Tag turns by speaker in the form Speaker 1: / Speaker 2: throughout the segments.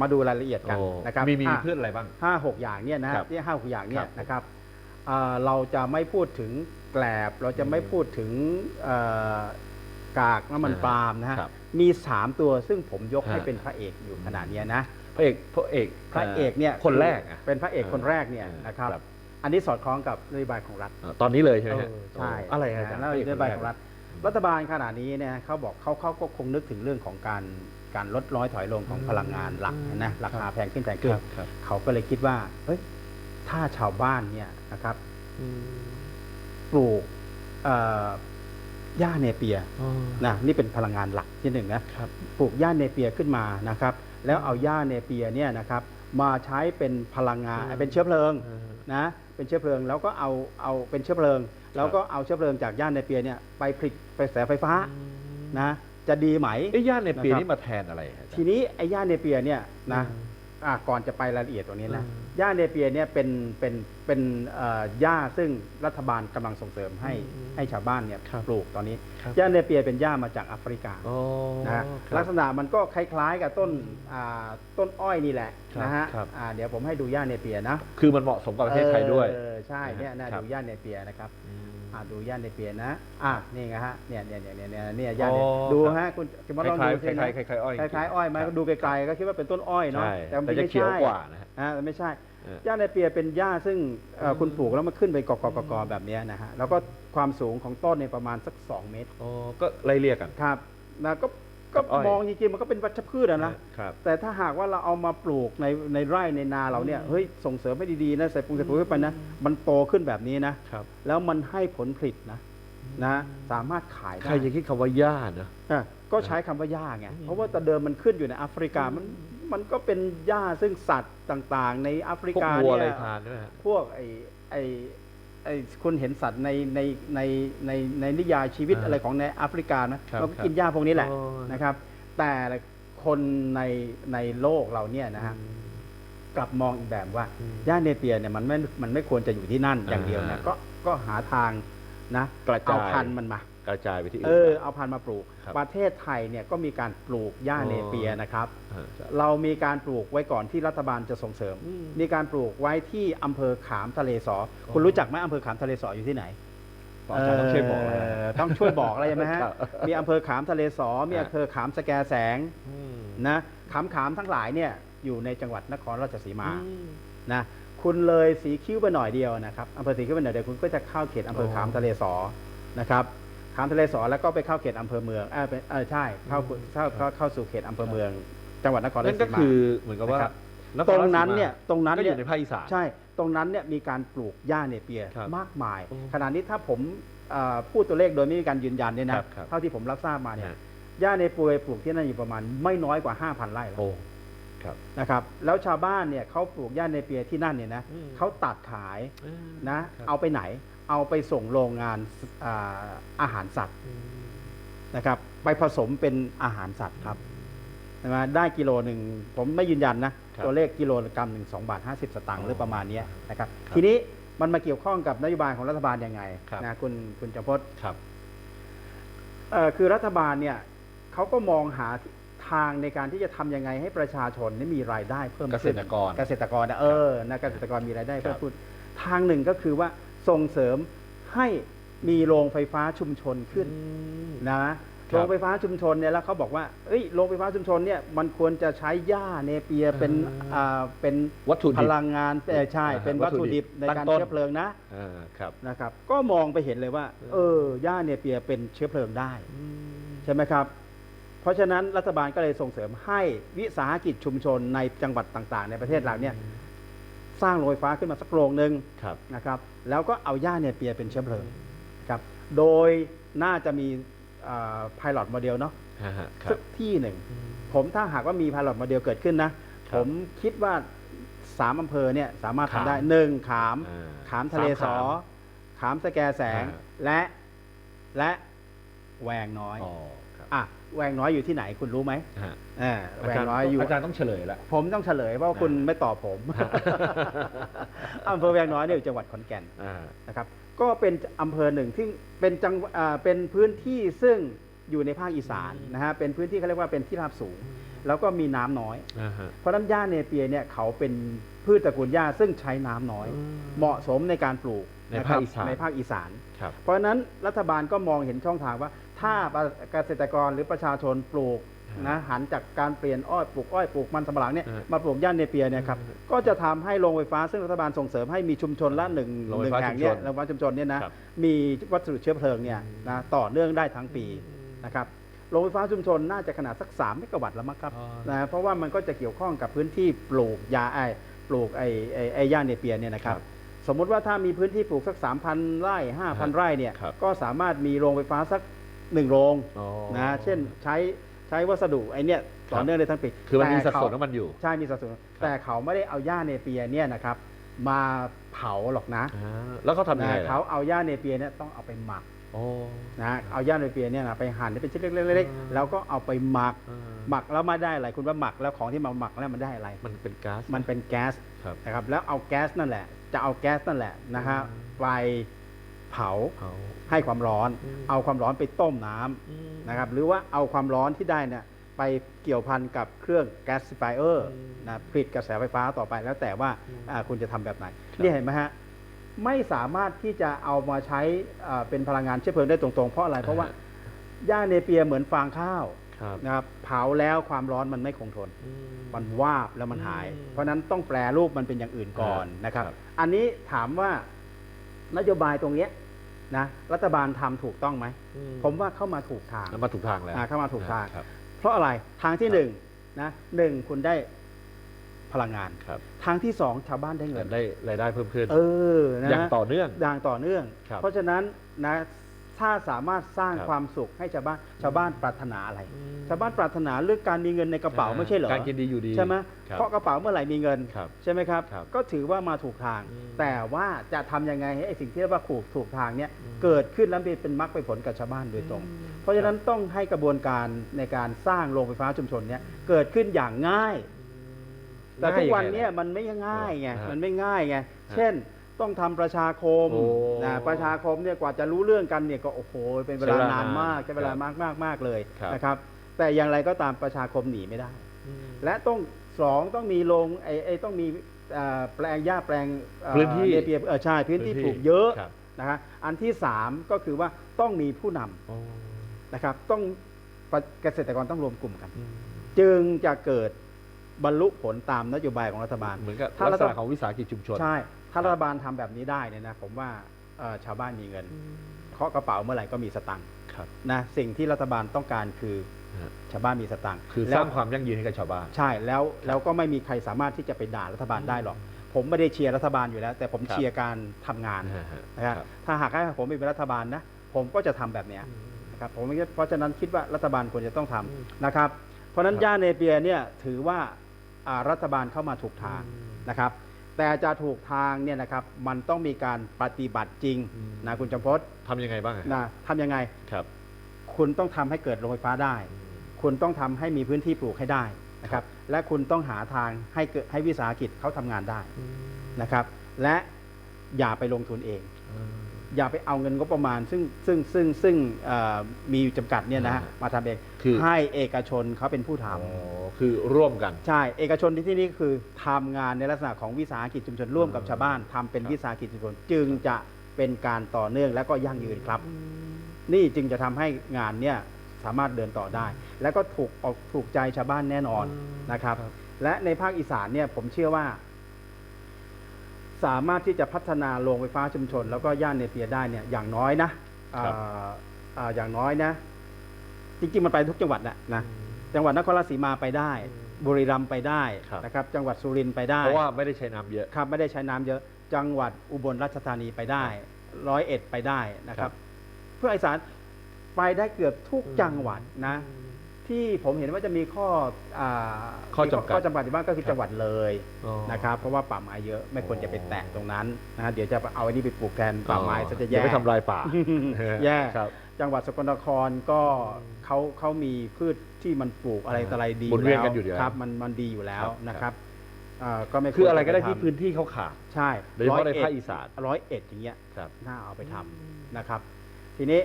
Speaker 1: มาดูรายละเอียดกัน
Speaker 2: โอ้
Speaker 1: นะครับ
Speaker 2: มีมี
Speaker 1: อะ
Speaker 2: พืชอะไรบ้าง
Speaker 1: ห้าหกอย่างเนี่ยนะครับที่ห้าหกอย่างเนี่
Speaker 2: ค
Speaker 1: ย
Speaker 2: รับ
Speaker 1: นะครับอ่าเราจะไม่พูดถึงแกลบ เราจะไม่พูดถึงเอ่อกากน้ำมัน
Speaker 2: อ่า
Speaker 1: ปาล์มนะฮะ
Speaker 2: ครับ
Speaker 1: มีสามตัวซึ่งผมยกให้
Speaker 2: ฮะ
Speaker 1: เป็นพระเอกอยู่ขนาดเนี้ยนะ
Speaker 2: พระเอกพระเอก
Speaker 1: พระเอกเนี่ย
Speaker 2: คนแรกอะ
Speaker 1: เป็นพระเอกคนแรกเนี่ย
Speaker 2: อ่าน
Speaker 1: นะครับ
Speaker 2: ครับ
Speaker 1: อันนี้สอดคล้องกับนโยบายของรัฐ
Speaker 2: เอ่อตอนนี้เลยใช่ไหมฮะ
Speaker 1: เออใช่
Speaker 2: โอะไรฮะอาจารย์
Speaker 1: แล้ว
Speaker 2: พระเอก
Speaker 1: น
Speaker 2: ค
Speaker 1: โย
Speaker 2: น
Speaker 1: บาย
Speaker 2: แรก
Speaker 1: ของรัฐ รัฐบาลขณะนี้เนี่ยเขาบอกเขาเขาก็คงนึกถึงเรื่องของการ การลดน้อยถอยลงของพลังงานหลักนะราคาแพงขึ้นแพงขึ้น
Speaker 2: ครับครับ
Speaker 1: เขาก็เลยคิดว่าเฮ้ยถ้าชาวบ้านเนี่ยนะครับปลูกเอ่อหญ้าเนเปีย
Speaker 2: อ๋อ
Speaker 1: นะนี่เป็นพลังงานหลักที่หนึ่งนะครับปลูกหญ้าเนเปียขึ้นมานะครับ แล้วเอาหญ้าเนเปียเนี่ยนะครับ มาใช้เป็นพลังงาน
Speaker 2: อืม
Speaker 1: เป็นเชื้อเพลิง
Speaker 2: อ่า
Speaker 1: นะเป็นเชื้อเพลิงแล้วก็เอาเอาเป็นเชื้อเพลิง แล้วก็เอาเชื้อเพลิงจากหญ้าเนเปียเนี่ยไปผลิตไปแสไฟฟ้านะ จะดีไหม
Speaker 2: เอ้ย่านในปี
Speaker 1: นะครับ
Speaker 2: นี้มาแทนอะไรฮะอาจารย์
Speaker 1: ทีนี้ไอ้หญ้าเนเปียเนี่ยนะ
Speaker 2: อืม
Speaker 1: อะก่อนจะไปรายละเอียดตรงนี้นะ
Speaker 2: อืม
Speaker 1: หญ้าเนเปียเนี่ยเป็นเป็นเป็นเอ่อหญ้าซึ่งรัฐบาลกำลังส่งเสริมให้
Speaker 2: อืม
Speaker 1: ให้ชาวบ้านเนี่ย
Speaker 2: ครับ
Speaker 1: ปลูกตอนนี้
Speaker 2: ครับ
Speaker 1: หญ้าเนเปียเป็นหญ้ามาจากแอฟริกา
Speaker 2: อ๋อ
Speaker 1: นะฮะ
Speaker 2: ครับ
Speaker 1: ลักษณะมันก็คล้ายๆกับต้นอ่าต้นอ้อยนี่แหละ
Speaker 2: ครับ
Speaker 1: นะฮะ
Speaker 2: ครับ
Speaker 1: อ่าเดี๋ยวผมให้ดูหญ้าเนเปียนะ
Speaker 2: คือมันเหมาะสมกับประเทศไทยด้วย
Speaker 1: เออใช่เนี่ยนะครับดูหญ้าเนเปียนะครับ
Speaker 2: ม
Speaker 1: อ่าดูหญ้าเนเปียนะอะนี่ไงฮะเนี่ยเนี่ยเนี่ยเนี่ยเนี่ยเนี่ยหญ้าเน
Speaker 2: อ๋อ
Speaker 1: ดู
Speaker 2: ครับ
Speaker 1: ฮะคุณคุณม
Speaker 2: ค
Speaker 1: ดลอง
Speaker 2: ล้าย
Speaker 1: ดู
Speaker 2: ๆ
Speaker 1: สิ
Speaker 2: คล้า
Speaker 1: นะ
Speaker 2: ยๆคล้ายๆอ้อย
Speaker 1: คล้ายๆอ้อยไหม
Speaker 2: ครับ
Speaker 1: ดูไกลๆก็คิดว่าเป็นต้นอ้อยเนาะ
Speaker 2: ใช่
Speaker 1: แต่มัน
Speaker 2: แต่จะ
Speaker 1: ไม่
Speaker 2: เขียว
Speaker 1: ใช่
Speaker 2: กว่านะฮะ
Speaker 1: อ่าแต่ไม่ใช่
Speaker 2: เออ
Speaker 1: หญ้าในเปียเป็นหญ้าซึ่งเอ่อคุณปลูกแล้วมันขึ้นไปกอกๆกอๆแบบเนี้ยนะฮะแล้วก็ความสูงของต้นเนี่ยประมาณสัก 2 เมตร
Speaker 2: อ๋อก็ไล่เรียกกัน
Speaker 1: ครับนะก็ ก็
Speaker 2: กับอ้อย
Speaker 1: มองจริงๆมันก็เป็นวัชพืชอะนะครับ แต่ถ้าหากว่าเราเอามาปลูกในในไร่ในนาเราเนี่ยเฮ้ยส่งเสริมให้ดีๆนะใส่ปุ๋ยใส่ปุ๋ยเข้าไปนะมันโตขึ้นแบบนี้นะครับ แล้วมันให้ผลผลิตนะนะสามารถขาย
Speaker 2: ใคร
Speaker 1: ได้
Speaker 2: จะคิดคำว่าหญ้าเนอะ
Speaker 1: อะก็ใช้คำว่าหญ้าไงเพราะว่าแต่เดิมมันขึ้นอยู่ในแอฟริกามันมันก็เป็นหญ้าซึ่งสัตว์ต่างๆ ในแอฟริ
Speaker 2: พวก
Speaker 1: กา
Speaker 2: วัวอะไร
Speaker 1: เนี่ย
Speaker 2: ทานด้วยฮะ
Speaker 1: พวกไอ้ไอ้ไอ้ คุณเห็นสัตว์ในในในในในนิยายชีวิต
Speaker 2: อ่า
Speaker 1: อะไรของในแอฟริกานะครับเราก็
Speaker 2: ครับ
Speaker 1: กินหญ้าพวกนี้แหละ
Speaker 2: อ๋อ
Speaker 1: นะครับ แต่คนในในโลกเราเนี่ยนะฮะกลับมองอีกแบบว่า
Speaker 2: อืม
Speaker 1: หญ้าเนเปียเนี่ยมันไม่มันไม่ควรจะอยู่ที่นั่นอย่างเดียวนะ
Speaker 2: อ่า
Speaker 1: ก็ก็หาทางนะ
Speaker 2: กระจาย
Speaker 1: เอาพันธุ์มันมา
Speaker 2: กระจายไปที่อื่น
Speaker 1: เออเอาพันธุ์มาปลูก
Speaker 2: ครับ
Speaker 1: ประเทศไทยเนี่ยก็มีการปลูกหญ้า
Speaker 2: อ๋อ
Speaker 1: เนเปียนะครับ
Speaker 2: ฮะ
Speaker 1: เรามีการปลูกไว้ก่อนที่รัฐบาลจะส่งเสริม
Speaker 2: อืม
Speaker 1: มีการปลูกไว้ที่อำเภอขามทะเลสอ
Speaker 2: อ๋อ
Speaker 1: คุณรู้จักไหมอำเภอขามทะเลสออยู่ที่ไหน
Speaker 2: อาจารย์ต้องช่วยบอกอะไร
Speaker 1: เต้องช่วยบอกอะไรไหมฮะ
Speaker 2: ครับ
Speaker 1: มีอำเภอขามทะเลสอ มี
Speaker 2: ฮะ
Speaker 1: อำเภอขามสแกแสง
Speaker 2: อืม
Speaker 1: นะขามขามทั้งหลายเนี่ยอยู่ในจังหวัดนครราชสีมา
Speaker 2: อืม
Speaker 1: นะคุณเลยสีคิ้วไปหน่อยเดียวนะครับอำเภอสีคิ้วไปหน่อยเดียวคุณก็จะเข้าเขตอำเภอ
Speaker 2: อ๋อ
Speaker 1: ขามทะเลสอนะครับ ขามทะเลสอแล้วก็ไปเข้าเขตอำเภอเมืองเออเป็นเออใช่เข้าเข้าเข้าเข้าสู่เขตอำเภอเมือง จังหวัดนครรา
Speaker 2: นั่
Speaker 1: ช
Speaker 2: น
Speaker 1: สี
Speaker 2: ก็
Speaker 1: มา
Speaker 2: คือเหมือนกับว่า
Speaker 1: นะครับ
Speaker 2: ค
Speaker 1: ต
Speaker 2: ร
Speaker 1: รง
Speaker 2: ราชสีมา
Speaker 1: นั้นเนี่ยตรงนั้น
Speaker 2: ก็อ
Speaker 1: เนี่ย
Speaker 2: ยู่ในภาคอีสาน
Speaker 1: ใช่ ตรงนั้นเนี่ยมีการปลูกหญ้าเนเปีย
Speaker 2: ครับ
Speaker 1: มากมาย
Speaker 2: โอ้
Speaker 1: ขณะนี้ถ้าผมเอ่อพูดตัวเลขโดยไม่มีการยืนยันเนี่ย
Speaker 2: ครั
Speaker 1: นะ
Speaker 2: บครับ
Speaker 1: เท่าที่ผมรับทราบมาเนี่ย
Speaker 2: ฮะ
Speaker 1: หญ้าเนเปียปลูกที่นั่นอยู่ประมาณไม่น้อยกว่า 5,000 ไร่แล้ว
Speaker 2: โอ้ครับ
Speaker 1: นะครับแล้วชาวบ้านเนี่ยเขาปลูกหญ้าเนเปียที่นั่นเนี่ยนะ
Speaker 2: อืม
Speaker 1: เขาตัดขาย
Speaker 2: อืม
Speaker 1: นะ
Speaker 2: ครับ
Speaker 1: เอาไปไหน เอาไปส่งโรงงานอ่าอาหารสัตว์
Speaker 2: อืม
Speaker 1: นะครับ ไปผสมเป็นอาหารสัตว์ครับใช่ไหมได้กิโลหนึ่งผมไม่ยืนยันนะ
Speaker 2: ครับ
Speaker 1: ตัวเลขกิโลกรัมหนึ่งสองบาทห้าสิบสตางค์
Speaker 2: อ๋อ
Speaker 1: หรือประมาณเนี้ยนะครับ
Speaker 2: ครับ
Speaker 1: ทีนี้มันมาเกี่ยวข้องกับนโยบายของรัฐบาลยังไง
Speaker 2: ครับ
Speaker 1: นะคุณคุณจำพจน์
Speaker 2: ครับ
Speaker 1: เอ่อคือรัฐบาลเนี่ยเขาก็มองหาทางในการที่จะทำยังไงให้ประชาชนได้มีรายได้เพิ่ม
Speaker 2: เกษ
Speaker 1: ขึ้น
Speaker 2: ตรกร
Speaker 1: เกษตรกรนะเออนะเกษตรกรมีรายได้
Speaker 2: ครั
Speaker 1: เพิ่
Speaker 2: บ
Speaker 1: มขึ้นทางหนึ่งก็คือว่า ส่งเสริมให้มีโรงไฟฟ้าชุมชนขึ้น
Speaker 2: อืม
Speaker 1: นะครับโรงไฟฟ้าชุมชนเนี่ยแล้วเขาบอกว่าเอ้ยโรงไฟฟ้าชุมชนเนี่ยมันควรจะใช้หญ้าเนเปียเป็น
Speaker 2: อ่า
Speaker 1: อ่าเป็น
Speaker 2: วัตถุ
Speaker 1: พ
Speaker 2: ดิบ
Speaker 1: ลังงานเอ่อใช่
Speaker 2: อ่า
Speaker 1: เป็น
Speaker 2: วั
Speaker 1: วั
Speaker 2: ต
Speaker 1: ต
Speaker 2: ถุ
Speaker 1: ถุ
Speaker 2: ดิ
Speaker 1: ดิ
Speaker 2: บบ
Speaker 1: ในการ
Speaker 2: ตั้งต้น
Speaker 1: เชื้อเพลิงนะ
Speaker 2: อ่าครับ
Speaker 1: นะครับ ก็มองไปเห็นเลยว่า เออหญ้าเนเปียเป็นเชื้อเพลิงได้
Speaker 2: อืม
Speaker 1: ใช่ไหมครับ เพราะฉะนั้นรัฐบาลก็เลยส่งเสริมให้วิสาหกิจชุมชนในจังหวัดต่าง ๆ ในประเทศเราเนี่ย สร้างโรงไฟฟ้าขึ้นมาสักโรงหนึ่ง
Speaker 2: ครับ
Speaker 1: นะครับแล้วก็เอาหญ้าเนเปียเป็นเชื้อเพลิงครับโดยน่าจะมีพายロโมเดลเนาะ
Speaker 2: ฮะฮะครั
Speaker 1: สั
Speaker 2: บ
Speaker 1: กที่หนึ่ง ผมถ้าหากว่ามีพายロโมเดลเกิดขึ้นนะ
Speaker 2: ครับ
Speaker 1: ผมคิดว่าสามอำเภอเนี่ยสามารถ
Speaker 2: ขาม
Speaker 1: ทำได้หนึ่งขาม
Speaker 2: อ่า
Speaker 1: ขามทะเลสอ
Speaker 2: สามขาม
Speaker 1: ขามสแกแสง
Speaker 2: อ่า
Speaker 1: และและแวงน้อย
Speaker 2: อ๋อครับ
Speaker 1: อะแวงน้อยอยู่ที่ไหนคุณรู้ไหม
Speaker 2: ฮะ
Speaker 1: เออแว
Speaker 2: อางจารย์
Speaker 1: น้อยอยู่
Speaker 2: อาจารย์ต้องเฉลยละ
Speaker 1: ผมต้องเฉลยเพราะว่าคุณ
Speaker 2: อ่า
Speaker 1: ไม่ตอบผม
Speaker 2: ฮะ
Speaker 1: อำเภอแวงน้อยเนี่ยอยู่จังหวัดขอนแก่น
Speaker 2: อ่า
Speaker 1: นะครับ ก็เป็นอำเภอหนึ่งที่เป็นจังอ่าเป็นพื้นที่ซึ่งอยู่ในภาคอีสานนะฮะเป็นพื้นที่เขาเรียกว่าเป็นที่ราบสูง แล้วก็มีน้ำน้อย
Speaker 2: อ่าฮะ
Speaker 1: เพราะฉะนั้นหญ้าเนเปียเนี่ยเขาเป็นพืชตระกูลหญ้าซึ่งใช้น้ำน้อย เหมาะสมในการปลูก
Speaker 2: ในะภา
Speaker 1: ค
Speaker 2: ครับอีสาน
Speaker 1: ในภาคอีสาน
Speaker 2: ครับ
Speaker 1: เพราะฉะนั้นรัฐบาลก็มองเห็นช่องทางว่า ถ้าเกษตรกรหรือประชาชนปลูก
Speaker 2: ฮะ
Speaker 1: นะหันจากการเปลี่ยนอ้อยปลูกอ้อยปลูกมันสำปะหลังเนี่ย
Speaker 2: ฮะ
Speaker 1: มาปลูกหญ้าเนเปียเนี่ยครับ
Speaker 2: ฮะ
Speaker 1: ก็จะทำให้โรงไฟฟ้าซึ่งรัฐบาลส่งเสริมให้มีชุมชนละหนึ่ง
Speaker 2: โรง
Speaker 1: ห
Speaker 2: ไฟ
Speaker 1: นึ่ง
Speaker 2: ฟ้า
Speaker 1: แห่งเนี่ย
Speaker 2: ชุมชน
Speaker 1: โรงไฟฟ้าชุมชนเนี่ยนะครับมีวัสดุเชื้อเพลิงเนี่ยนะต่อเนื่องได้ทั้งปีนะครับโรงไฟฟ้าชุมชนน่าจะขนาดสัก3เมกะวัตต์แล้วมั้งครับ
Speaker 2: อ๋อ
Speaker 1: นะเพราะว่ามันก็จะเกี่ยวข้องกับพื้นที่ปลูกยาไอปลูกไอไอ้ไอ้หญ้าเนเปียเนี่ยนะครับ
Speaker 2: ครับ
Speaker 1: สมมุติว่าถ้ามีพื้นที่ปลูกสัก 3,000 ไร่ 5,000 ไร่เนี่ย
Speaker 2: ครับ
Speaker 1: ก็สามารถมีโรงไฟฟ้าสัก หนึ่งโรง
Speaker 2: อ๋อ
Speaker 1: นะ เช่นใช้ใช้วัสดุไอเนี่ยต่อเนื่องได้ทั้งปี
Speaker 2: คือมันมีสัด
Speaker 1: แต่
Speaker 2: ส่วน
Speaker 1: เขา
Speaker 2: ของมันอยู่
Speaker 1: ใช่มีสัดส่วน แต่เขาไม่ได้เอาหญ้าเนเปียเนี่ยนะครับ มาเผาหรอกนะ
Speaker 2: อ่าแล้วเขาทำยังไง
Speaker 1: นะ
Speaker 2: ล่ะ
Speaker 1: เขาเอาหญ้าเนเปียเนี่ยต้องเอาไปหมัก
Speaker 2: โอ้
Speaker 1: นะเอาหญ้าเนเปียเนี่ยนะไปหั่นให้เป็นชิ้นเล็กๆๆๆแล้วก็เอาไปหมัก
Speaker 2: อ่า
Speaker 1: หมักแล้วมาได้อะไรคุณว่าหมักแล้วของที่มาหมักแล้วมันได้อะไร
Speaker 2: มันเป็นก๊าซ
Speaker 1: มันเป็นแก๊ส
Speaker 2: ครับ
Speaker 1: นะครับแล้วเอาแก๊สนั่นแหละ จะเอาแก๊สนั่นแหละนะฮะ
Speaker 2: อืม
Speaker 1: ไป เผา
Speaker 2: เขา
Speaker 1: ให้ความร้อน
Speaker 2: อืม
Speaker 1: เอาความร้อนไปต้มน้ำนะครับ หรือว่าเอาความร้อนที่ได้เนี่ยไปเกี่ยวพันกับเครื่องแก๊สไฟเออร์
Speaker 2: อืม
Speaker 1: นะผลิตกระแสไฟฟ้าต่อไปแล้วแต่ว่า
Speaker 2: อืม
Speaker 1: อ่าคุณจะทำแบบไหน
Speaker 2: ครับ
Speaker 1: นี่เห็นไหมฮะไม่สามารถที่จะเอามาใช้อ่าเป็นพลังงานเชื้อเพลิงได้ตรงๆ เพราะอะไรเพราะว่าหญ้าเนเปียเหมือนฟางข้าว
Speaker 2: ครับ
Speaker 1: นะครับเผาแล้วความร้อนมันไม่คงทน
Speaker 2: อืม
Speaker 1: มันวาบแล้วมันหาย
Speaker 2: อืม
Speaker 1: เพราะฉะนั้นต้องแปลรูปมันเป็นอย่างอื่นก่อน
Speaker 2: ครับ
Speaker 1: นะครับ
Speaker 2: ครับ
Speaker 1: อันนี้ถามว่า นโยบายตรงเนี้ยนะรัฐบาลทำถูกต้องไหม
Speaker 2: อื
Speaker 1: ผมว่าเข้ามาถูกทาง
Speaker 2: แล้วมาถูกทางแล้ว
Speaker 1: อ่าเข้ามาถูกทาง
Speaker 2: ครับ
Speaker 1: เพราะอะไรทางที่
Speaker 2: ครับ
Speaker 1: หนึ่งนะหนึ่งคุณได้พลังงาน
Speaker 2: ครับ
Speaker 1: ทางที่สองชาวบ้านได้เงิน
Speaker 2: ได้รายได้เพิ่มขึ้น
Speaker 1: เออนะ
Speaker 2: อย่างต่อเนื่อง
Speaker 1: อย่างต่อเนื่อง
Speaker 2: ครับ
Speaker 1: เพราะฉะนั้นนะ ถ้าสามารถสร้าง
Speaker 2: ครับ
Speaker 1: ความสุขให้ชาวบ้านชาวบ้านปรารถนาอะไร
Speaker 2: อืม
Speaker 1: ชาวบ้านปรารถนาเรื่องการมีเงินในกระเป๋าไม่ใช่เหรอ
Speaker 2: การกินดีอยู่ดี
Speaker 1: ใช่ไหม
Speaker 2: ครับ
Speaker 1: เพราะกระเป๋าเมื่อไหร่มีเงิน
Speaker 2: ครับ
Speaker 1: ใช่ไหมครับ
Speaker 2: ครับ
Speaker 1: ก็ถือว่ามาถูกทาง
Speaker 2: อืม
Speaker 1: แต่ว่าจะทำยังไงให้ไอ้สิ่งที่เรียกว่าถูกถูกทางเนี่ย
Speaker 2: อืม
Speaker 1: เกิดขึ้นแล้วเป็นมรรคเป็นผลกับชาวบ้านโดยตรง เพราะฉะนั้นต้องให้กระบวนการในการสร้างโรงไฟฟ้าชุมชนเนี่ยเกิดขึ้นอย่างง่าย แต่ทุกวันเนี้มันไม่ง่ายไง
Speaker 2: อ่าฮะ
Speaker 1: มันไม่ง่ายไง เช่น ต้องทำประชาคม
Speaker 2: โอ้
Speaker 1: นะประชาคมเนี่ยกว่าจะรู้เรื่องกันเนี่ยก็โอ้โหเป็นเวลา
Speaker 2: ใช้เวลานา
Speaker 1: นมาก
Speaker 2: นาน
Speaker 1: ใช้เวลามากมากมากเลย
Speaker 2: ครับ
Speaker 1: นะครับ แต่อย่างไรก็ตามประชาคมหนีไม่ได้
Speaker 2: อืม
Speaker 1: และต้องสองต้องมีโรงไอ้ไอ้ต้องมีเอ่อแปลงหญ้าแปลงเอ่อ
Speaker 2: พื้นที่
Speaker 1: เนเปียเออใช่พื้นที่
Speaker 2: พื้นที่
Speaker 1: ปลูกเยอะ
Speaker 2: ครับ
Speaker 1: นะครับอันที่สามก็คือว่าต้องมีผู้นำ
Speaker 2: โอ้
Speaker 1: นะครับต้องประเกษตรกรต้องรวมกลุ่มกัน
Speaker 2: อืม
Speaker 1: จึงจะเกิด บรรลุผลตามนโยบายของรัฐบาล
Speaker 2: เหมือนกับ
Speaker 1: ถ้า
Speaker 2: ลักษ
Speaker 1: รั
Speaker 2: ณะ
Speaker 1: ฐ
Speaker 2: ของวิสาหกิจชุมชน
Speaker 1: ใช่ ถ้ารัฐบาลทำแบบนี้ได้เนี่ยนะผมว่าเอ่อชาวบ้านมีเงินเคาะกระเป๋าเมื่อไหร่ก็มีสตังค์
Speaker 2: ครับ
Speaker 1: นะสิ่งที่รัฐบาลต้องการคือ
Speaker 2: ฮะ
Speaker 1: ชาวบ้านมีสตังค์
Speaker 2: คือส
Speaker 1: แล้ว
Speaker 2: ร้างความยั่งยืนให้กับชาวบ้าน
Speaker 1: ใช่แล้วแล้วก็ไม่มีใครสามารถที่จะไปด่ารัฐบาลได้หรอก ผมไม่ได้เชียร์รัฐบาลอยู่แล้ว แต่ผม
Speaker 2: ครับ
Speaker 1: เชียร์การทำงาน
Speaker 2: ฮะฮะ
Speaker 1: นะครับ
Speaker 2: ครับ
Speaker 1: ถ้าหากให้ผมเป็นรัฐบาลนะผมก็จะทำแบบเนี้ยนะครับผมไม่เพราะฉะนั้นคิดว่ารัฐบาลควรจะต้องทำ
Speaker 2: อืม
Speaker 1: นะครับ เพราะฉะนั้น
Speaker 2: ครับ
Speaker 1: ย่าเนเปียเนี่ยถือว่าอ่า รัฐบาลเข้ามาถูกทางนะครับ แต่จะถูกทางเนี่ยนะครับมันต้องมีการปฏิบัติจริง
Speaker 2: อืม
Speaker 1: นะคุณจำพจน์
Speaker 2: ทำยังไงบ้างอะ
Speaker 1: นะทำยังไง
Speaker 2: ครับ
Speaker 1: คุณต้องทำให้เกิดโรงไฟฟ้าได้ คุณต้องทำให้มีพื้นที่ปลูกให้ได้นะครับ และคุณต้องหาทางให้เกิดให้วิสาหกิจเขาทำงานได้นะครับ และอย่าไปลงทุนเอง อย่าไปเอาเงินงบประมาณ ซึ่งซึ่งซึ่งซึ่งเอ่อมีจำกัดเนี่ยนะฮะ
Speaker 2: อ่า
Speaker 1: มาทำเอง
Speaker 2: คือ
Speaker 1: ให้เอกชนเขาเป็นผู้ท
Speaker 2: อ๋อคือร่วมกันำ
Speaker 1: ใช่ เอกชนที่ที่นี่คือทำงานในลักษณะของวิสาหกิจชุมชนร่วมกับ
Speaker 2: อ่า
Speaker 1: ชาวบ้านทำเป็น
Speaker 2: ครับ
Speaker 1: วิสาหกิจชุมชนจึงจะเป็นการต่อเนื่องและก็ยั่งยืนครับ นี่จึงจะทำให้งานเนี่ยสามารถเดินต่อได้ แล้วก็ถูกออกถูกใจชาวบ้านแน่นอน
Speaker 2: อืม
Speaker 1: นะครับ
Speaker 2: ครับ
Speaker 1: และในภาคอีสานเนี่ยผมเชื่อว่า สามารถที่จะพัฒนาโรงไฟฟ้าชุมชน แล้วก็ย่านเนเปียได้เนี่ยอย่างน้อยนะอ่า
Speaker 2: ครับ
Speaker 1: อ่าอย่างน้อยนะ จริงๆมันไปทุกจังหวัดแหละนะจังหวัดนครราชสีมาไปได้
Speaker 2: อืม
Speaker 1: บุรีรัมย์ไปได้
Speaker 2: ครับ
Speaker 1: นะครับ จังหวัดสุรินทร์ไปได้
Speaker 2: เพราะว่าไม่ได้ใช้น้ำเยอะ
Speaker 1: ครับไม่ได้ใช้น้ำเยอะจังหวัดอุบลราชธานีไปได้ร้อยเอ็ดไปได้นะค
Speaker 2: ครั
Speaker 1: รับ
Speaker 2: บ
Speaker 1: เพื่ออีสานไปได้เกือบทุก
Speaker 2: อืม
Speaker 1: จังหวัดนะ ที่ผมเห็นว่าจะมีข้ออา
Speaker 2: ข้อจำกัด
Speaker 1: ข้อจำกัดอยู่บ้างก็คือ
Speaker 2: ครับ
Speaker 1: จังหวัดเลย
Speaker 2: อ๋อ
Speaker 1: นะครับเพราะว่าป่าไม้เยอะไม่ควรจะไปแตะตรงนั้นนะฮะเดี๋ยวจะเอาอันนี้ไปปลูกแทนป่าไม้ซะจะ
Speaker 2: อย่า
Speaker 1: แย่
Speaker 2: ไปทำลายป่า
Speaker 1: แย่
Speaker 2: ครับ
Speaker 1: จังหวัดสกลนครก็เขาเขามีพืชที่มันปลูกอะไรต่ออะไรดี
Speaker 2: หมุนเวียน
Speaker 1: แล้ว
Speaker 2: กันอยู่แล้ว
Speaker 1: ครับมันมันดีอยู่แล้ว
Speaker 2: ครับ
Speaker 1: นะครับอ่าก็ไม่ว
Speaker 2: คืออะไรก็ได้
Speaker 1: จป
Speaker 2: ที่
Speaker 1: ทำ
Speaker 2: พื้นที่เขาขาด
Speaker 1: ใช่
Speaker 2: โดยเฉพาะใน
Speaker 1: ร้
Speaker 2: ภา
Speaker 1: อย
Speaker 2: ค
Speaker 1: เอ็ด
Speaker 2: อีสาน
Speaker 1: ร้อยเอ็ดอย่างเงี้ย
Speaker 2: ครับ
Speaker 1: น่าเอาไปทำนะครับ ทีนี้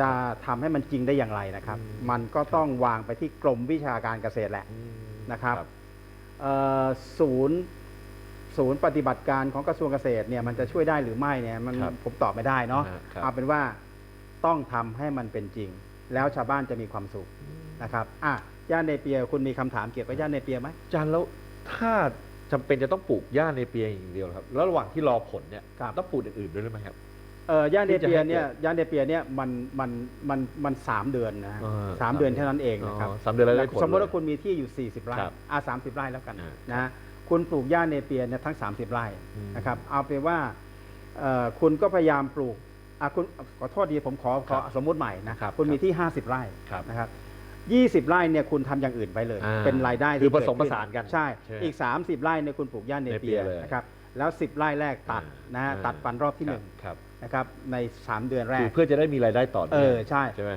Speaker 1: จะทำให้มันจริงได้อย่างไรนะครับ
Speaker 2: อืม
Speaker 1: มันก็ต้องวางไปที่กรมวิชาการเกษตรแหละ
Speaker 2: อืม
Speaker 1: นะครับเอ่อศูนย์ศูนย์ปฏิบัติการของกระทรวงเกษตรเนี่ยมันจะช่วยได้หรือไม่เนี่ยมัน
Speaker 2: ครับ
Speaker 1: ผมตอบไม่ได้เนาะ
Speaker 2: ครับ
Speaker 1: เอาเป็นว่าต้องทำให้มันเป็นจริง แล้วชาวบ้านจะมีความสุขนะครับอะย่านเนเปียคุณมีคำถามเกี่ยวกับย่านเนเปียไหม
Speaker 2: อาจารย์แล้วถ้าจำเป็นจะต้องปลูกหญ้าในเปียอย่างเดียวเหรอครับ แล้วระหว่างที่รอผลเนี่ย
Speaker 1: ครับ
Speaker 2: ต้องปลูกอย่างอื่นด้วยหรือไม่ครับ
Speaker 1: เออย่านเน
Speaker 2: ที่จะ
Speaker 1: เปีย
Speaker 2: ให้
Speaker 1: เนี่ย
Speaker 2: เกิด
Speaker 1: ย่านเนเปียเนี่ยมันมันมันมันสามเดือนนะฮะ
Speaker 2: อ่า
Speaker 1: สามเดือนเท่านั้นเองนะครับ
Speaker 2: อ๋อสามเดือนแล้วได้ผล
Speaker 1: สมมติว่า
Speaker 2: เลย
Speaker 1: คุณมีที่อยู่ 40 ไร่
Speaker 2: ครับ
Speaker 1: อ่าสามสิบไร่แล้วกัน
Speaker 2: อ่า
Speaker 1: นะฮะคุณปลูกหญ้าเนเปียเนี่ยทั้ง 30 ไร่
Speaker 2: อืม
Speaker 1: นะครับเอาเป็นว่าเอ่อคุณก็พยายามปลูกอะคุณขอโทษดีผมขอขอ
Speaker 2: ครับ
Speaker 1: สมมุติใหม่นะครับคุณ
Speaker 2: ครับ
Speaker 1: มีที่ 50 ไร่
Speaker 2: ครับ
Speaker 1: นะครับ 20 ไร่เนี่ยคุณททำอย่างอื่นไปเลย
Speaker 2: อ่า
Speaker 1: เป็นรายได้
Speaker 2: คือ
Speaker 1: ที่เกิด
Speaker 2: ผสมผ
Speaker 1: ขึ้
Speaker 2: สานกัน
Speaker 1: ใช่
Speaker 2: ใช่ไหม
Speaker 1: อีก 30 ไร่เนี่ยคุณปลูกหญ้าเน
Speaker 2: เนเปี
Speaker 1: เปีย
Speaker 2: ยเลย
Speaker 1: นะครับแล้ว 10 ไร่แรกตัด
Speaker 2: อ่าน
Speaker 1: นะฮะ
Speaker 2: อ่า
Speaker 1: ตัดฟันรอบที่
Speaker 2: ค
Speaker 1: ห
Speaker 2: รับ
Speaker 1: นึ่ง
Speaker 2: ครับ
Speaker 1: นะครับใน 3 เดือนแร
Speaker 2: คือกเพื่อจะได้มีรายได้ต่อ
Speaker 1: เอ
Speaker 2: เนื่อง
Speaker 1: อใช่
Speaker 2: ใช่ไหม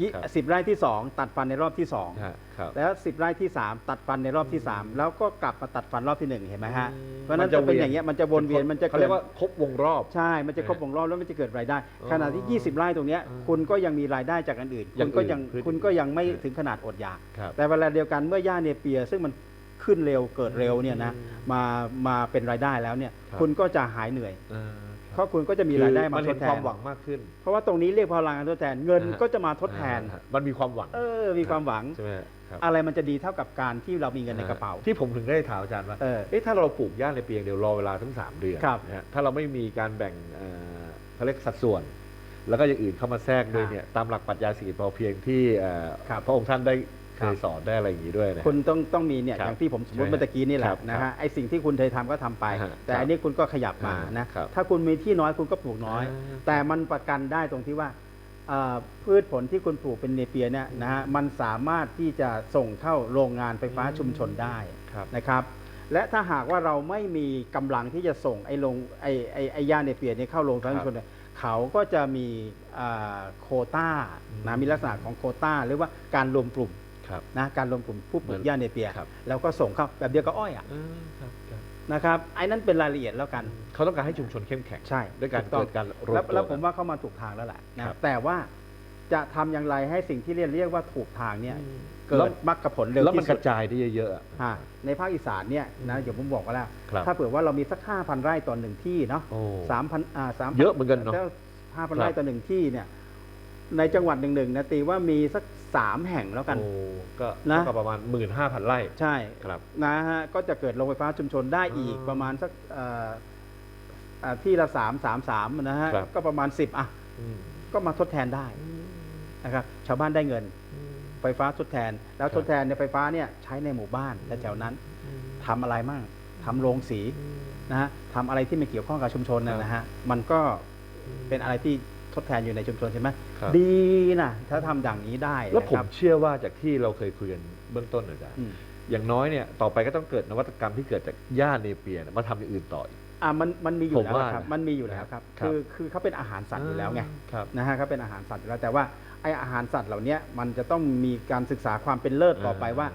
Speaker 1: ยี่
Speaker 2: ครับ
Speaker 1: สิบไร่ที่ 2 ตัดฟันในรอบที่2
Speaker 2: ฮะครับ
Speaker 1: แล้ว 10 ไร่ที่ 3 ตัดฟันในรอบที่ 3 แล้วก็กลับมาตัดฟันรอบที่ 1 เห็นไหมฮะ
Speaker 2: อืม
Speaker 1: เพราะฉะนั้น
Speaker 2: มันจะ
Speaker 1: จะเป็น
Speaker 2: เวียน
Speaker 1: อย่างเงี้ยมันจะวนเวียนมันจะ
Speaker 2: เขาเรียกว่าครบวงรอบ
Speaker 1: ใช่ มันจะครบวงรอบแล้วมันจะเกิดรายได้
Speaker 2: อ๋อ
Speaker 1: ขณะที่ 20 ไร่ตรงเนี้ย
Speaker 2: อืม
Speaker 1: คุณก็ยังมีรายได้จากอันอื่น
Speaker 2: อย่า
Speaker 1: คุ
Speaker 2: ง
Speaker 1: ณก็ยัง
Speaker 2: อื่น
Speaker 1: คุณก็ยังไม่
Speaker 2: เออ
Speaker 1: ถึงขนาดอดอยาก
Speaker 2: ครับ
Speaker 1: แต่เวลาเดียวกันเมื่อย่าเนเปียซึ่งมันขึ้นเร็วเกิดเร็วเนี่ยนะ
Speaker 2: อืม
Speaker 1: มามาเป็นรายได้แล้วเนี่ย
Speaker 2: ครับ
Speaker 1: คุณก็จะหายเหนื่อย
Speaker 2: อ่า
Speaker 1: เพ ราะคุณก็จะมีรายได้มา
Speaker 2: คือมัน
Speaker 1: ท
Speaker 2: เห็
Speaker 1: ด
Speaker 2: น
Speaker 1: แท
Speaker 2: ความ
Speaker 1: น
Speaker 2: หวังมากขึ้น
Speaker 1: เพราะว่าตรงนี้เรียกพลังงานทดแทนเงิน
Speaker 2: อ่าฮะ
Speaker 1: ก็จะมาทดแทน
Speaker 2: อ่ามันมีความหวัง
Speaker 1: เออ มีความหวัง
Speaker 2: ใช่ไหมครับ
Speaker 1: อะไรมันจะดีเท่ากับการที่เรามีเงินในกระเป๋า
Speaker 2: ที่ผมถึงได้ถามอาจารย์ว่า
Speaker 1: เออ
Speaker 2: เอ๊ะถ้าเราปลูกหญ้าในเปียงเดียวรอเวลาทั้งสามเดือน
Speaker 1: ครับ
Speaker 2: นะฮะถ้าเราไม่มีการแบ่งเอ่อเขาเรียกสัดส่วน แล้วก็อย่างอื่นเข้ามาแทรกด้วยเนี่ยตามหลักปรัชญาเศรษฐกิจพอเพียงที่เอ่อ
Speaker 1: ครับ
Speaker 2: พระองค์ท่านได้ เค
Speaker 1: ครั
Speaker 2: ย
Speaker 1: บ
Speaker 2: สอนได้อะไรอย่างนี้ด้วยนะ
Speaker 1: คุณต้องต้องมีเนี่ย
Speaker 2: ครับ
Speaker 1: อย่างที่ผมสมมติ
Speaker 2: ใช่
Speaker 1: เมื่อตะกี้นี่แห
Speaker 2: ครั
Speaker 1: ละ
Speaker 2: บ
Speaker 1: นะฮะไอสิ่งที่คุณเคยทำก็ทำไป
Speaker 2: อ่าฮะ
Speaker 1: แต่
Speaker 2: ครับ
Speaker 1: อันนี้คุณก็ขยับมา
Speaker 2: อ่า
Speaker 1: นะครับถ้าคุณมีที่น้อยคุณก็ปลูกน้อย
Speaker 2: อ่า
Speaker 1: แต่มันประกันได้ตรงที่ว่าเอ่อพืชผลที่คุณปลูกเป็นเนเปียเนี่ยนะฮะมันสามารถที่จะส่งเข้าโรงงานไฟฟ้าชุมชนได้
Speaker 2: ครับ
Speaker 1: นะครับ และถ้าหากว่าเราไม่มีกำลังที่จะส่งไอ้ลงไอ้ไอ้ไอ้ย่าเนเปียเนี่ยเข้าโรงไฟฟ้าชุมชนเนี่ยเขาก็จะมีอ่าโควต้านะมีลักษณะของโควต้าหรือว่าการรวมกลุ่ม
Speaker 2: ครับ
Speaker 1: นะการรวมกลุ่มผู้ปลูกหญ้าเนเปีย
Speaker 2: ครับ
Speaker 1: แล้วก็ส่งเข้าแบบเดียวกับอ้อยอะ
Speaker 2: อ่าครับครับ
Speaker 1: นะครับไอ้นั้นเป็นรายละเอียดแล้วกัน
Speaker 2: เขาต้องการให้ชุมชนเข้มแข็ง
Speaker 1: ใช่
Speaker 2: ด้วยการ
Speaker 1: ถูต้อง
Speaker 2: เกิดการรวม
Speaker 1: แล้ว
Speaker 2: ตัว
Speaker 1: แล้ว
Speaker 2: กัน
Speaker 1: ผมว่าเข้ามาถูกทางแล้วแหละนะครับ แต่ว่าจะทำอย่างไรให้สิ่งที่เรียกเรียกว่าถูกทางเนี่ยเกิ
Speaker 2: แล้ว
Speaker 1: ดมรรคผลเร็ว
Speaker 2: แล้วมัน
Speaker 1: ที่
Speaker 2: ก
Speaker 1: สุด
Speaker 2: ระจายได้เยอะๆอะ
Speaker 1: อ่าในภาคอีสานเนี่ยนะเดี๋ยวผมบอกว่าแล้ว
Speaker 2: ครับ
Speaker 1: ถ้าเผื่อว่าเรามีสักห้าพันไร่ต่อหนึ่งที่เนาะ
Speaker 2: โอ้
Speaker 1: สามพันอ่าสาม
Speaker 2: เยอะเหมือนกันเนอะ
Speaker 1: ห้าพัน
Speaker 2: ครับ
Speaker 1: ไร่ต่อหนึ่งที่เนี่ยในจังหวัดหนึ่งๆนะตีว่ามีสัก สามแห่งแล้วกัน
Speaker 2: โอ้ก็
Speaker 1: นะ
Speaker 2: เท่ากับประมาณหมื่นห้าพันไร่
Speaker 1: ใช่
Speaker 2: ครับ
Speaker 1: นะฮะก็จะเกิดโรงไฟฟ้าชุมชนได้อีก
Speaker 2: อ่า
Speaker 1: ประมาณสักเอ่ออ่าที่ละสามสามสามนะฮะ
Speaker 2: ครับ
Speaker 1: ก็ประมาณสิบอะ
Speaker 2: อืม
Speaker 1: ก็มาทดแทนได้นะครับชาวบ้านได้เงิน ไฟฟ้าทดแทน แล้ว
Speaker 2: ครับ
Speaker 1: ทดแทนในยไฟฟ้าเนี่ยใช้ในหมู่บ้านและแถวนั้นทำอะไรมั่งทำโรงสีนะฮะทำอะไรที่มันเกี่ยวข้องกับชุมชนน่ะนะฮะมันก็เป็นอะไรที่ ทดแทนอยู่ในชุมชนใช่ไหม
Speaker 2: ครับ
Speaker 1: ดีนะถ้าทำดังนี้ได้
Speaker 2: แล้วผม
Speaker 1: นะครับ
Speaker 2: เชื่อว่าจากที่เราเคยคุยกันเบื้องต้นอาจารย์
Speaker 1: อืม
Speaker 2: อย่างน้อยเนี่ยต่อไปก็ต้องเกิดนวัตกรรมที่เกิดจากหญ้าเนเปียเนี่ยมาทำอย่างอื่นต่ออีก
Speaker 1: อ่ามันมันมีอยู่
Speaker 2: ผม
Speaker 1: แล้ว
Speaker 2: ว่า
Speaker 1: ครับ
Speaker 2: นะ
Speaker 1: มันมีอยู่แล้วครับ
Speaker 2: ครับ
Speaker 1: คือคือเขาเป็นอาหารสัตว์อยู่แล้วไง
Speaker 2: ครับ
Speaker 1: นะฮะเขาเป็นอาหารสัตว์อยู่แล้วแต่ว่าไออาหารสัตว์เหล่านี้มันจะต้องมีการศึกษาความเป็นเลิศต่อไป
Speaker 2: อ่า
Speaker 1: ว่า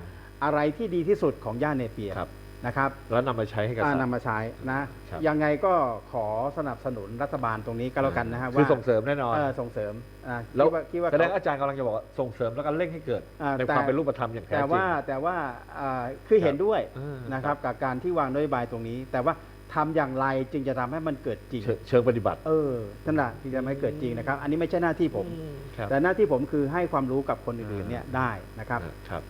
Speaker 1: อะไรที่ดีที่สุดของย่าเนเปีย
Speaker 2: ครับ
Speaker 1: นะครับ
Speaker 2: แล้วนำมาใช้ให้กับ
Speaker 1: อ่า
Speaker 2: สัตว์
Speaker 1: นำมาใช้นะ ครับ ยังไงก็ขอสนับสนุนรัฐบาลตรงนี้ก็แล้วกันนะฮะ
Speaker 2: คือ
Speaker 1: ว่า
Speaker 2: ส่งเสริมแน่นอน
Speaker 1: เออส่งเสริมอ่า
Speaker 2: แล้ว
Speaker 1: คิดว่าคิดว่า
Speaker 2: แสดง
Speaker 1: เขา
Speaker 2: ว่าอาจารย์กำลังจะบอกว่าส่งเสริมแล้วก็เร่งให้เกิด
Speaker 1: อ่า
Speaker 2: ใน
Speaker 1: แต่
Speaker 2: ความเป็นรูปธรรมอย่างแท้
Speaker 1: แต่
Speaker 2: จริง
Speaker 1: ว่าแต่ว่าอ่าคือเห็นด้วย
Speaker 2: อ่าน
Speaker 1: นะครับกับการที่วางนโยบายตรงนี้ แต่ว่าทำอย่างไรจึงจะทำให้มันเกิดจริง
Speaker 2: เชิงเชิงปฏิบัติ
Speaker 1: เออนั่นแหละที่จะทำให้เกิดจริงนะครับ อันนี้ไม่ใช่หน้าที่ผม
Speaker 2: ครับ
Speaker 1: แต่หน้าที่ผมคือให้ความรู้กับคนอื่นๆเนี่ยได้นะครับ
Speaker 2: ครับ